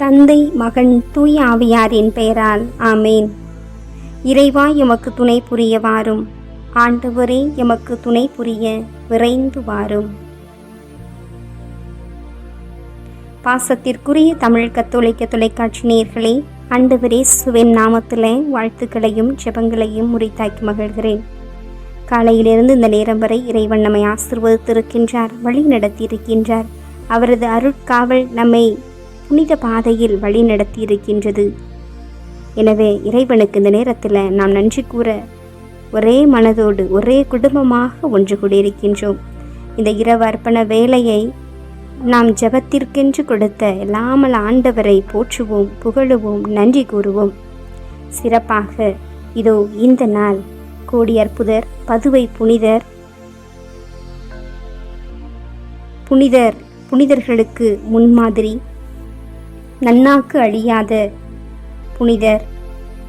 தந்தை மகன் தூய ஆவியாரின் பெயரால். ஆமேன். இறைவா எமக்கு துணை புரிய வாரும் ஆண்டவரே எமக்கு துணை புரிய விரைந்து வாரும் பாசத்திற்குரிய தமிழ் கத்தோலிக்க தொலைக்காட்சி நேர்களே ஆண்டவரே சுவின் நாமத்தில் வாழ்த்துக்களையும் ஜெபங்களையும் முறித்தாக்கி மகிழ்கிறேன். காலையிலிருந்து இந்த நேரம் வரை இறைவன் நம்மை ஆசிர்வதித்திருக்கின்றார் வழி நடத்தியிருக்கின்றார் அவரது அருட்காவல் நம்மை புனித பாதையில் வழி நடத்தியிருக்கின்றது. எனவே இறைவனுக்கு இந்த நேரத்தில் நாம் நன்றி கூற ஒரே மனதோடு ஒரே குடும்பமாக ஒன்று கூடியிருக்கின்றோம். இந்த இரவு அர்ப்பண வேலையை நாம் ஜெபத்திற்கென்று கொடுத்த எல்லாமல் ஆண்டவரை போற்றுவோம் புகழுவோம் நன்றி கூறுவோம். சிறப்பாக இதோ இந்த நாள் கோடி அற்புதர் பதுவை புனிதர் புனிதர் புனிதர்களுக்கு முன்மாதிரி நன்னாக்கு அழியாத. புனிதர்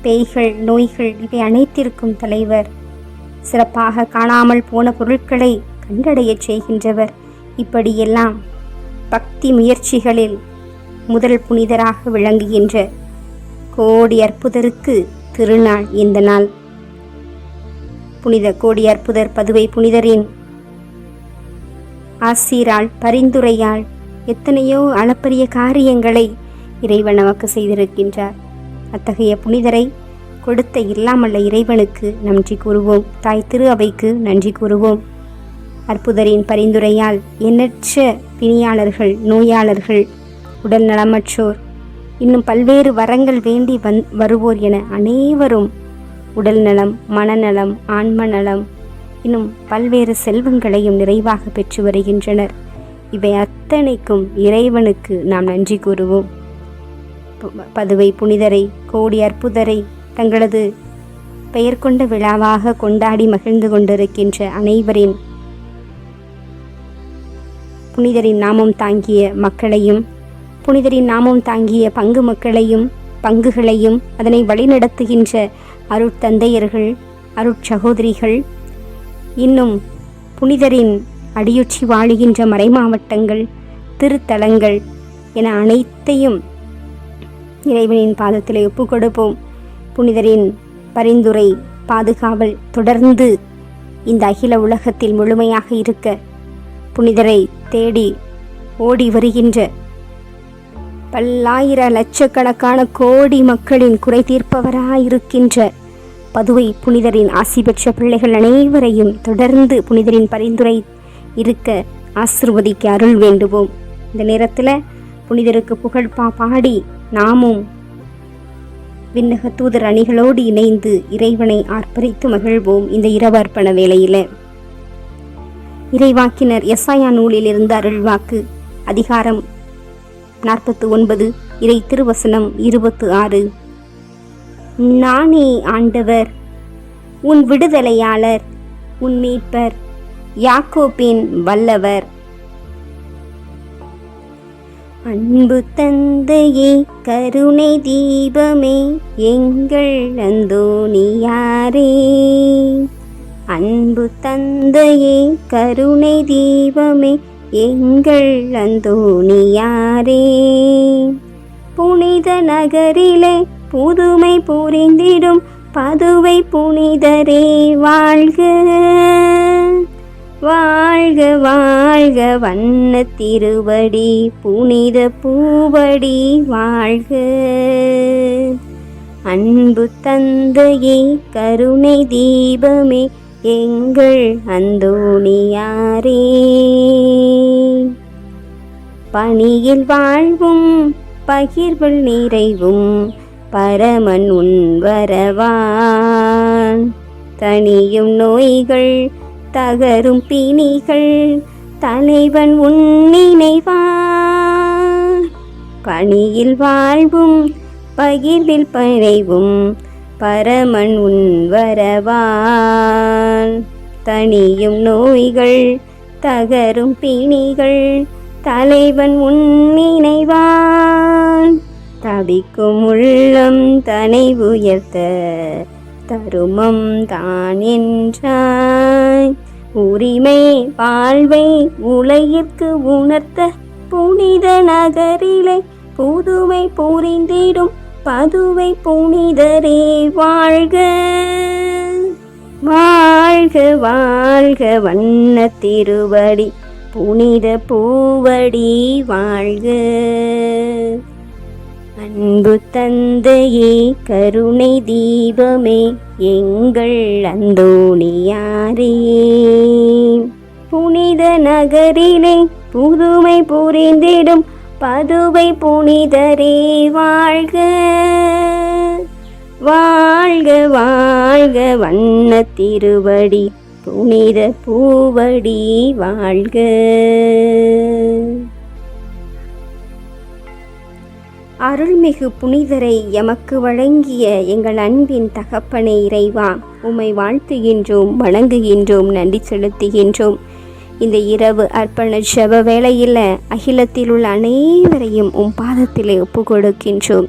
பேய்கள் நோய்கள் இவை அனைத்திற்கும் தலைவர். சிறப்பாக காணாமல் போன பொருட்களை கண்டடையச் செய்கின்றவர். இப்படியெல்லாம் பக்தி முயற்சிகளில் முதல் புனிதராக விளங்குகின்ற கோடி அற்புதருக்கு திருநாள் இந்த நாள். புனித கோடி அற்புதர் பதுவை புனிதரின் ஆசீரால் பரிந்துரையால் எத்தனையோ அளப்பரிய காரியங்களை இறைவன் நமக்கு செய்திருக்கின்றார். அத்தகைய புனிதரை கொடுத்த இல்லாமல்ல இறைவனுக்கு நன்றி கூறுவோம். தாய் திரு அவைக்கு நன்றி கூறுவோம். அற்புதரின் பரிந்துரையால் எண்ணற்ற பிணியாளர்கள் நோயாளர்கள் உடல் நலமற்றோர் இன்னும் பல்வேறு வரங்கள் வேண்டி வந் வருவோர் என அனைவரும் உடல் நலம் மனநலம் ஆன்ம நலம் இன்னும் பல்வேறு செல்வங்களையும் நிறைவாக பெற்று வருகின்றனர். இவை அத்தனைக்கும் இறைவனுக்கு நாம் நன்றி கூறுவோம். பதுவை புனிதரை கோடி அற்புதரை தங்களது பெயர் கொண்ட விழாவாக கொண்டாடி மகிழ்ந்து கொண்டிருக்கின்ற அனைவரின் புனிதரின் நாமம் தாங்கிய மக்களையும் புனிதரின் நாமம் தாங்கிய பங்கு மக்களையும் பங்குகளையும் அதனை வழிநடத்துகின்ற அருட்தந்தையர்கள் அருட்சகோதரிகள் இன்னும் புனிதரின் அடியுற்றி வாழுகின்ற மறைமாவட்டங்கள் திருத்தலங்கள் என அனைத்தையும் இறைவனின் பாதத்தில் ஒப்புக் கொடுப்போம் புனிதரின் பரிந்துரை பாதுகாவல் தொடர்ந்து இந்த அகில உலகத்தில் முழுமையாக இருக்க புனிதரை தேடி ஓடி வருகின்ற பல்லாயிர லட்சக்கணக்கான கோடி மக்களின் குறை தீர்ப்பவராயிருக்கின்ற பதுவை புனிதரின் ஆசி பெற்ற பிள்ளைகள் அனைவரையும் தொடர்ந்து புனிதரின் பரிந்துரை இருக்க ஆசிர்வதிக்க அருள் வேண்டுவோம். இந்த நேரத்தில் புனிதருக்கு புகழ் பா பாடி நாமும். விண்ணக தூதர் அணிகளோடு இணைந்து இறைவனை ஆர்ப்பரித்து மகிழ்வோம் இந்த இரவு வேளையில. இறைவாக்கினர் எஸ்ஐயா நூலிலிருந்து அருள்வாக்கு. அதிகாரம் நாற்பத்து ஒன்பது இறை திருவசனம் இருபத்து ஆறு நானே ஆண்டவர் உன் விடுதலையாளர் உன் மீட்பர் யாக்கோப்பின் வல்லவர் அன்பு தந்தையே கருணை தீபமே எங்கள் அந்தோணியாரே அன்பு தந்தையே கருணை தீபமே எங்கள் அந்தோணியாரே புனித நகரிலே புதுமை புரிந்திடும் பதுவை புனிதரே வாழ்க. வாழ்க வாழ்க. வண்ண திருவடி புனித பூவடி வாழ்க. அன்பு தந்தையே கருணை தீபமே எங்கள் அந்தோணியாரே. பணியில் வாழ்வும் பகிர்வில் நிறைவும் பரமன் உன் வரவான். தனியும் நோய்கள் தகரும் பிணிகள் தலைவன் உன் பணியில் வாழ்வும் பகிர்வில் பறைவும் பரமன் உன் வரவான். தனியும் நோய்கள் தகரும் பிணிகள் தலைவன் உன் நினைவான். தவிக்கும் உள்ளம் தனை உயர்த்த தருமம் தான் என்றாய். உரிமை வாழ்வை உலகிற்கு உணர்த்த புனித நகரிலே புதுமை புரிந்திடும் பதுவை புனிதரே வாழ்க. வாழ்க வாழ்க வண்ண திருவடி புனித பூவடி வாழ்க. அன்பு தந்தையே கருணை தீபமே எங்கள் அந்தோணியாரே. புனித நகரிலே புதுமை புரிந்திடும் பதுவை புனிதரே வாழ்க. வாழ்க வாழ்க வண்ண திருவடி புனித பூவடி வாழ்க. அருள்மிகு புனிதரை எமக்கு வழங்கிய எங்கள் அன்பின் தகப்பனை இறைவா உம்மை வாழ்த்துகின்றோம் வணங்குகின்றோம் நன்றி செலுத்துகின்றோம். இந்த இரவு அர்ப்பண செவ வேளையில் அகிலத்தில் உள்ள அனைவரையும் உம் பாதத்திலே ஒப்பு கொடுக்கின்றோம்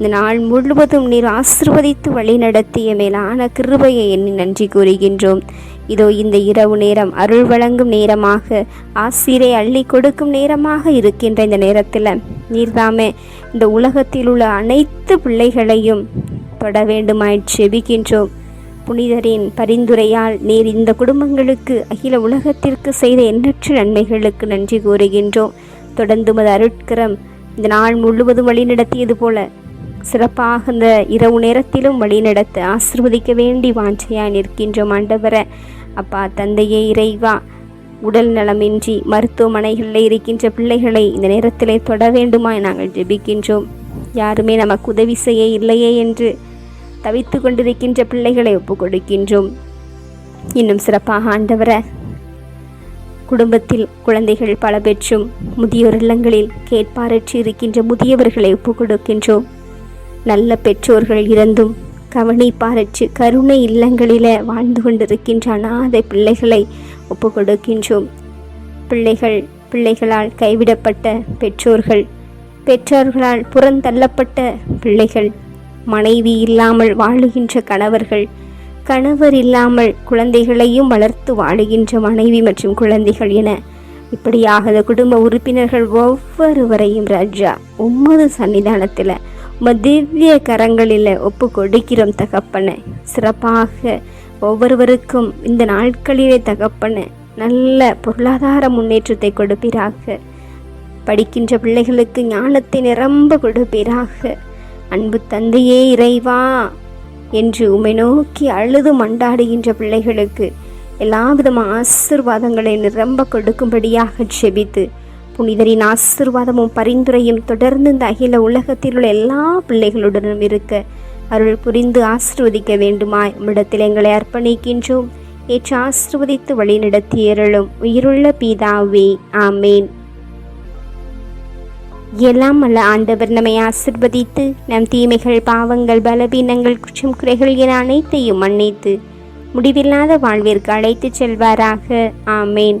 இந்த நாள் முழுவதும் நீர் ஆசிர்வதித்து வழி நடத்திய மேலான கிருபையை எண்ணி நன்றி கூறுகின்றோம். இதோ இந்த இரவு நேரம் அருள் வழங்கும் நேரமாக ஆசிரியை அள்ளி கொடுக்கும் நேரமாக இருக்கின்ற இந்த நேரத்தில் நீர்தாமே இந்த உலகத்தில் உள்ள அனைத்து பிள்ளைகளையும் தொட வேண்டுமாய் செபிக்கின்றோம். புனிதரின் பரிந்துரையால் நீர் இந்த குடும்பங்களுக்கு அகில உலகத்திற்கு செய்த எண்ணற்ற நன்மைகளுக்கு நன்றி கூறுகின்றோம். தொடர்ந்து மது அருட்கரம் இந்த நாள் முழுவதும் வழிநடத்தியது போல சிறப்பாக இந்த இரவு நேரத்திலும் வழிநடத்த ஆசிர்வதிக்க வேண்டி வாஞ்சையாய் நிற்கின்றோம் ஆண்டவர. அப்பா தந்தையே இறைவா உடல் நலமின்றி மருத்துவமனைகளில் இருக்கின்ற பிள்ளைகளை இந்த நேரத்திலே தொட வேண்டுமாய் நாங்கள் ஜெபிக்கின்றோம். யாருமே நமக்கு உதவி செய்ய இல்லையே என்று தவித்து கொண்டிருக்கின்ற பிள்ளைகளை ஒப்புக் கொடுக்கின்றோம் இன்னும் சிறப்பாக ஆண்டவரை குடும்பத்தில் குழந்தைகள் பல பெற்றும் முதியோர் இல்லங்களில் கேட்பாரற்றி இருக்கின்ற முதியவர்களை ஒப்புக் கொடுக்கின்றோம் நல்ல பெற்றோர்கள் இருந்தும் கவனிப்பாரற்று கருணை இல்லங்களில வாழ்ந்து கொண்டிருக்கின்ற அநாதை பிள்ளைகளை ஒப்பு கொடுக்கின்றோம் பிள்ளைகள் பிள்ளைகளால் கைவிடப்பட்ட பெற்றோர்கள் பெற்றோர்களால் புறந்தள்ளப்பட்ட பிள்ளைகள் மனைவி இல்லாமல் வாழுகின்ற கணவர்கள் கணவர் இல்லாமல் குழந்தைகளையும் வளர்த்து வாழுகின்ற மனைவி மற்றும் குழந்தைகள் என இப்படியாக குடும்ப உறுப்பினர்கள் ஒவ்வொருவரையும் ராஜா உம்மது சன்னிதானத்தில் உம திவ்ய கரங்களில் ஒப்பு கொடுக்கிறோம் தகப்பனை. சிறப்பாக ஒவ்வொருவருக்கும் இந்த நாட்களிலே தகப்பனை நல்ல பொருளாதார முன்னேற்றத்தை கொடுப்பீராக. படிக்கின்ற பிள்ளைகளுக்கு ஞானத்தை நிரம்ப கொடுப்பீராக. அன்பு தந்தையே இறைவா என்று உமை நோக்கி அழுது மண்டாடுகின்ற பிள்ளைகளுக்கு எல்லா விதமான ஆசிர்வாதங்களை நிரம்ப கொடுக்கும்படியாக செபித்து புனிதரின் ஆசிர்வாதமும் பரிந்துரையும் தொடர்ந்து இந்த அகில உலகத்தில் உள்ள எல்லா பிள்ளைகளுடனும் இருக்க அருள் புரிந்து ஆசிர்வதிக்க வேண்டுமாய் உம்மிடத்தில் எங்களை அர்ப்பணிக்கின்றோம். ஏற்று ஆசிர்வதித்து வழிநடத்தியருளும் உயிருள்ள பீதாவே ஆமேன். எல்லாம் அல்ல ஆண்டவர் நம்மை ஆசிர்வதித்து நம் தீமைகள் பாவங்கள் பலவீனங்கள் குற்றம் குறைகள் என அனைத்தையும் மன்னித்து முடிவில்லாத வாழ்விற்கு அழைத்துச் செல்வாராக ஆமேன்.